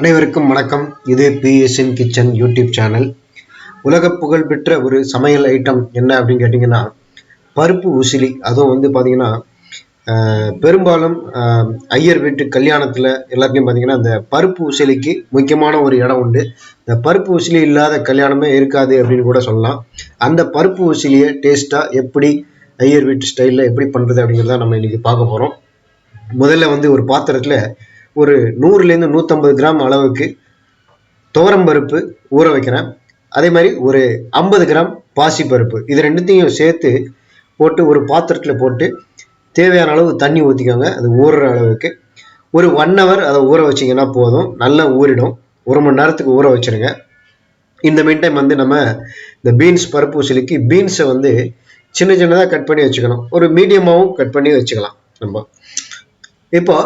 அனைவருக்கும் வணக்கம். இது பிஎஸ்என் கிச்சன் யூடியூப் சேனல். உலக புகழ்பெற்ற ஒரு சமையல் ஐட்டம் என்ன அப்படின்னு கேட்டிங்கன்னா பருப்பு உசிலி அதுவும் வந்து பார்த்தீங்கன்னா பெரும்பாலும் ஐயர் வீட்டு கல்யாணத்தில் எல்லாத்தையும் பார்த்தீங்கன்னா இந்த பருப்பு உசிலிக்கு முக்கியமான ஒரு இடம் உண்டு. இந்த பருப்பு உசிலி இல்லாத கல்யாணமே இருக்காது அப்படின்னு கூட சொல்லலாம். அந்த பருப்பு உசிலியை டேஸ்ட்டாக எப்படி ஐயர் வீட்டு ஸ்டைலில் எப்படி பண்ணுறது அப்படிங்கிறத நம்ம இன்றைக்கி பார்க்க போகிறோம் முதல்ல வந்து ஒரு பாத்திரத்தில் ஒரு நூறுலேருந்து நூற்றம்பது கிராம் அளவுக்கு துவரம்பருப்பு ஊற வைக்கிறேன். அதே மாதிரி ஒரு ஐம்பது கிராம் பாசிப்பருப்பு. இது ரெண்டுத்தையும் சேர்த்து போட்டு ஒரு பாத்திரத்தில் போட்டு தேவையான அளவு தண்ணி ஊற்றிக்கோங்க அது ஊறுற அளவுக்கு. ஒரு ஒன் ஹவர் அதை ஊற வச்சிங்கன்னா போதும். நல்லா ஊறிடும். ஒரு மணி நேரத்துக்கு ஊற வச்சிருங்க. இந்த மீன் டைம் வந்து நம்ம இந்த பீன்ஸ் பருப்பு சிலுக்கி பீன்ஸை வந்து சின்ன சின்னதாக கட் பண்ணி வச்சுக்கணும். ஒரு மீடியமாகவும் கட் பண்ணி வச்சுக்கலாம் நம்ம. இப்போ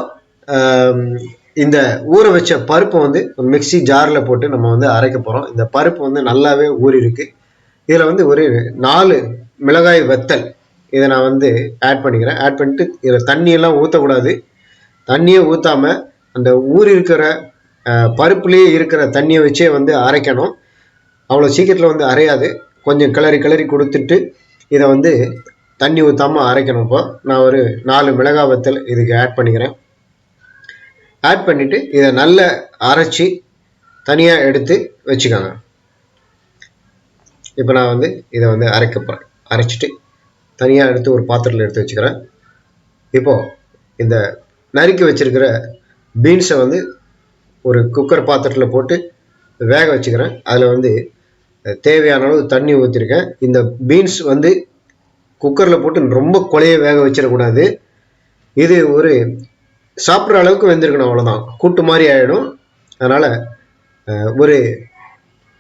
இந்த ஊற வச்ச பருப்பை வந்து மிக்சி மிக்ஸி ஜாரில் போட்டு நம்ம வந்து அரைக்க போகிறோம் இந்த பருப்பு வந்து நல்லாவே ஊறி இருக்கு இதில் வந்து ஒரு நாலு மிளகாய் வத்தல். இதை நான் வந்து ஆட் பண்ணிக்கிறேன். ஆட் பண்ணிட்டு இதில் தண்ணியெல்லாம் ஊற்றக்கூடாது தண்ணியை ஊற்றாம அந்த ஊறி இருக்கிற பருப்புலேயே இருக்கிற தண்ணியை வச்சே வந்து அரைக்கணும். அவ்வளோ சீக்கிரத்தில் வந்து அரையாது. கொஞ்சம் கிளறி கிளறி கொடுத்துட்டு இதை வந்து தண்ணி ஊற்றாமல் அரைக்கணும் இப்போ. நான் ஒரு நாலு மிளகாய் வத்தல் இதுக்கு ஆட் பண்ணிக்கிறேன். ஆட் பண்ணிவிட்டு இதை நல்லா அரைச்சி தனியாக எடுத்து வச்சுக்கோங்க. இப்போ நான் வந்து இதை வந்து அரைக்க போகிறேன் அரைச்சிட்டு தனியாக எடுத்து ஒரு பாத்திரத்தில் எடுத்து வச்சுக்கிறேன். இப்போது இந்த நறுக்கி வச்சுருக்கிற பீன்ஸை வந்து ஒரு குக்கர் பாத்திரத்தில் போட்டு வேக வச்சுக்கிறேன். அதில் வந்து தேவையான அளவு தண்ணி ஊற்றிருக்கேன் இந்த பீன்ஸ் வந்து குக்கரில் போட்டு ரொம்ப கொலையை வேக வச்சிடக்கூடாது. இது ஒரு சாப்பிட்ற அளவுக்கு வெந்திருக்கணும் அவ்வளோதான் கூட்டு மாதிரி ஆகிடும் அதனால் ஒரு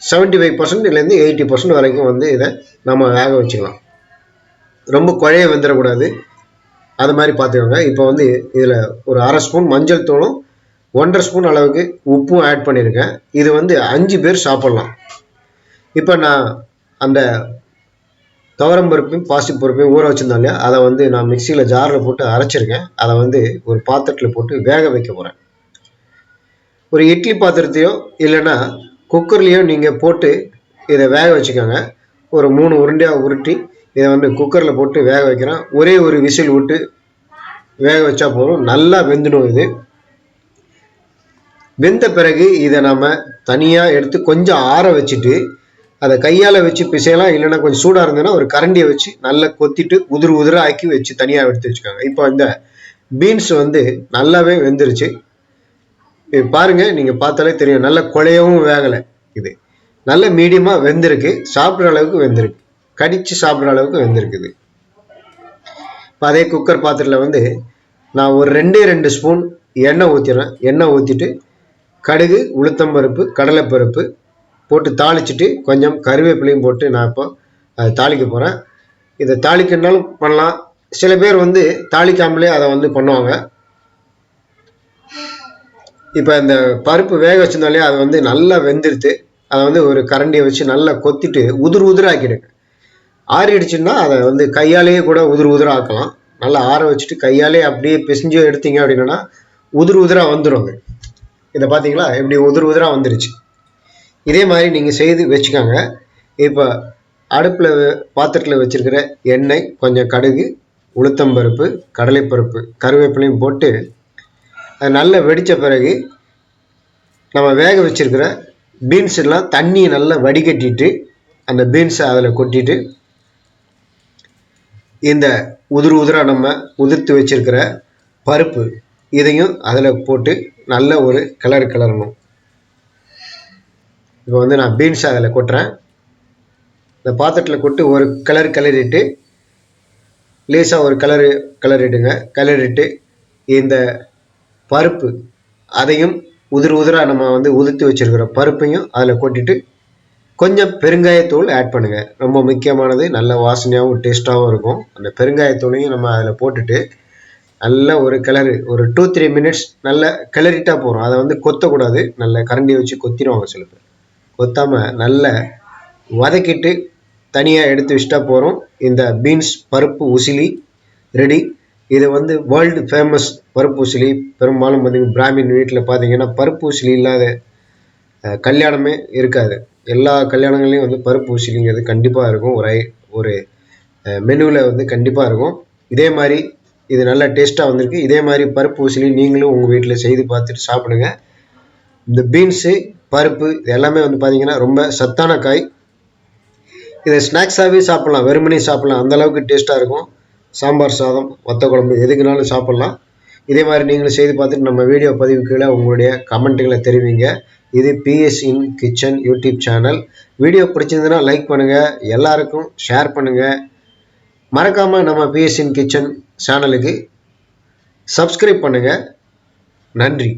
செவன்ட்டி ஃபைவ் பர்சன்ட்லேருந்து எயிட்டி பர்சன்ட் வரைக்கும் வந்து இதை நம்ம வேக வச்சுக்கலாம். ரொம்ப குழைய வெந்துடக்கூடாது அது மாதிரி பார்த்துக்கோங்க. இப்போ வந்து இதில் ஒரு அரை ஸ்பூன் மஞ்சள் தூளும் ஒன்றரை ஸ்பூன் அளவுக்கு உப்பும் ஆட் பண்ணியிருக்கேன். இது வந்து அஞ்சு பேர் சாப்பிட்லாம். இப்போ நான் அந்த துவரம் பருப்பையும் பாசி பருப்பையும் ஊற வச்சிருந்தோம் இல்லையா? அதை வந்து நான் மிக்சியில் ஜாரில் போட்டு அரைச்சிருக்கேன். அதை வந்து ஒரு பாத்திரத்தில் போட்டு வேக வைக்க போகிறேன் ஒரு இட்லி பாத்திரத்தையோ இல்லைன்னா குக்கர்லேயோ நீங்கள் போட்டு இதை வேக வச்சுக்கோங்க. ஒரு மூணு உருண்டையாக உருட்டி இதை வந்து குக்கரில் போட்டு வேக வைக்கிறேன். ஒரே ஒரு விசில் விட்டு வேக வச்சா போதும். நல்லா வெந்துடும் இது. வெந்த பிறகு இதை நம்ம தனியாக எடுத்து கொஞ்சம் ஆற வச்சுட்டு அதை கையால் வச்சு பிசையலாம் இல்லைன்னா கொஞ்சம் சூடாக இருந்ததுன்னா ஒரு கரண்டியை வச்சு நல்லா கொத்திட்டு உதிர் உதிராக ஆக்கி வச்சு தனியாக எடுத்து வச்சுக்கோங்க. இப்போ இந்த பீன்ஸ் வந்து நல்லாவே வெந்துருச்சு. பாருங்கள் நீங்கள் பார்த்தாலே தெரியும். நல்ல குழையவும் வேகலை இது. நல்ல மீடியமாக வெந்திருக்கு. சாப்பிட்ற அளவுக்கு வெந்திருக்கு. கடித்து சாப்பிட்ற அளவுக்கு வெந்திருக்குது இப்போ அதே குக்கர் பாத்திரத்தில் வந்து நான் ஒரு ரெண்டே ரெண்டு ஸ்பூன் எண்ணெய் ஊற்றிடுறேன் எண்ணெய் ஊற்றிட்டு கடுகு உளுத்தம்பருப்பு கடலைப்பருப்பு போட்டு தாளிச்சிட்டு கொஞ்சம் கருவேப்பிலையும் போட்டு நான் இப்போ அதை தாளிக்க போகிறேன் இதை தாளிக்கனாலும் பண்ணலாம். சில பேர் வந்து தாளிக்காமலே அதை வந்து பண்ணுவாங்க. இப்போ இந்த பருப்பு வேக வச்சிருந்தாலே அது வந்து நல்லா வெந்துருது அதை வந்து ஒரு கரண்டியை வச்சு நல்லா கொத்திட்டு உதிர் உதிராக்கிடுங்க ஆறிடுச்சுன்னா அதை வந்து கையாலேயே கூட உதிர் உதிராக்கலாம் நல்லா ஆற வச்சுட்டு கையாலே அப்படியே பிசைஞ்சு எடுத்தீங்க அப்படின்னா உதிர் உதிரா வந்துடும் அது. இதை பார்த்தீங்களா? இப்படி உதிர் உதிரா வந்துருச்சு. இதே மாதிரி நீங்கள் செய்து வச்சுக்கோங்க. இப்போ அடுப்பில் பாத்திரத்தில் வச்சுருக்கிற எண்ணெய் கொஞ்சம் கடுகு உளுத்தம்பருப்பு கடலைப்பருப்பு கருவேப்பிலையும் போட்டு அது நல்லா வெடித்த பிறகு நம்ம வேக வச்சிருக்கிற பீன்ஸ் எல்லாம் தண்ணியை நல்லா வடிகட்டிட்டு அந்த பீன்ஸை அதில் கொட்டிட்டு இந்த உதிர் உதிராக நம்ம உதிர்த்து வச்சுருக்கிற பருப்பு இதையும் அதில் போட்டு நல்ல ஒரு கிளறு கிளறணும் இப்போ வந்து நான் பீன்ஸ் அதில் கொட்டுறேன். இந்த பாத்திரத்தில் கொட்டு ஒரு கலர் கிளறிட்டு லேசாக ஒரு கலரு கலரிடுங்க கலரிட்டு இந்த பருப்பு அதையும் உதிர் உதிராக நம்ம வந்து உதிர்த்து வச்சுருக்கிற பருப்பையும் அதில் கொட்டிட்டு கொஞ்சம் பெருங்காயத்தூள் ஆட் பண்ணுங்கள் ரொம்ப முக்கியமானது நல்ல வாசனையாகவும் டேஸ்ட்டாகவும் இருக்கும். அந்த பெருங்காயத்தூளையும் நம்ம அதில் போட்டுட்டு நல்ல ஒரு கிளறு ஒரு டூ த்ரீ மினிட்ஸ் நல்ல கிளறிட்டா போகிறோம் அதை வந்து கொத்தக்கூடாது. நல்ல கரண்டி வச்சு கொத்திடுவாங்க சில பேர். கொத்தாமல் நல்ல வதக்கிட்டு தனியாக எடுத்து வச்சுட்டா போகிறோம் இந்த பீன்ஸ் பருப்பு உசிலி ரெடி. இது வந்து வேர்ல்டு ஃபேமஸ் பருப்பு உசிலி. பெரும்பாலும் பார்த்தீங்கன்னா பிராமின் வீட்டில் பார்த்தீங்கன்னா பருப்பு உசிலி இல்லாத கல்யாணமே இருக்காது. எல்லா கல்யாணங்கள்லேயும் வந்து பருப்பு உசிலிங்கிறது கண்டிப்பாக இருக்கும். ஒரு ஐ- ஒரு மெனுவில் வந்து கண்டிப்பாக இருக்கும். இதே மாதிரி இது நல்ல டேஸ்ட்டாக வந்திருக்கு. இதே மாதிரி பருப்பு உசிலி நீங்களும் உங்கள் வீட்டில் செய்து பார்த்துட்டு சாப்பிடுங்க. இந்த பீன்ஸு பருப்பு இது எல்லாமே வந்து பார்த்தீங்கன்னா ரொம்ப சத்தான காய். இதை ஸ்நாக்ஸாகவே சாப்பிட்லாம் வெறுமனே சாப்பிட்லாம். அந்த அளவுக்கு டேஸ்ட்டாக இருக்கும். சாம்பார் சாதம் வத்த குழம்பு எதுக்குனாலும் சாப்பிட்லாம். இதே மாதிரி நீங்களும் செய்து பார்த்துட்டு நம்ம வீடியோ பதிவு கீழே உங்களுடைய கமெண்ட்டுகளை தெரிவிங்க. இது PS in kitchen YouTube channel video பிடிச்சிருந்ததுன்னா லைக் பண்ணுங்கள் எல்லாருக்கும் ஷேர் பண்ணுங்கள் மறக்காமல் நம்ம பிஎஸ் இன் கிச்சன் சேனலுக்கு சப்ஸ்கிரைப் பண்ணுங்கள் நன்றி.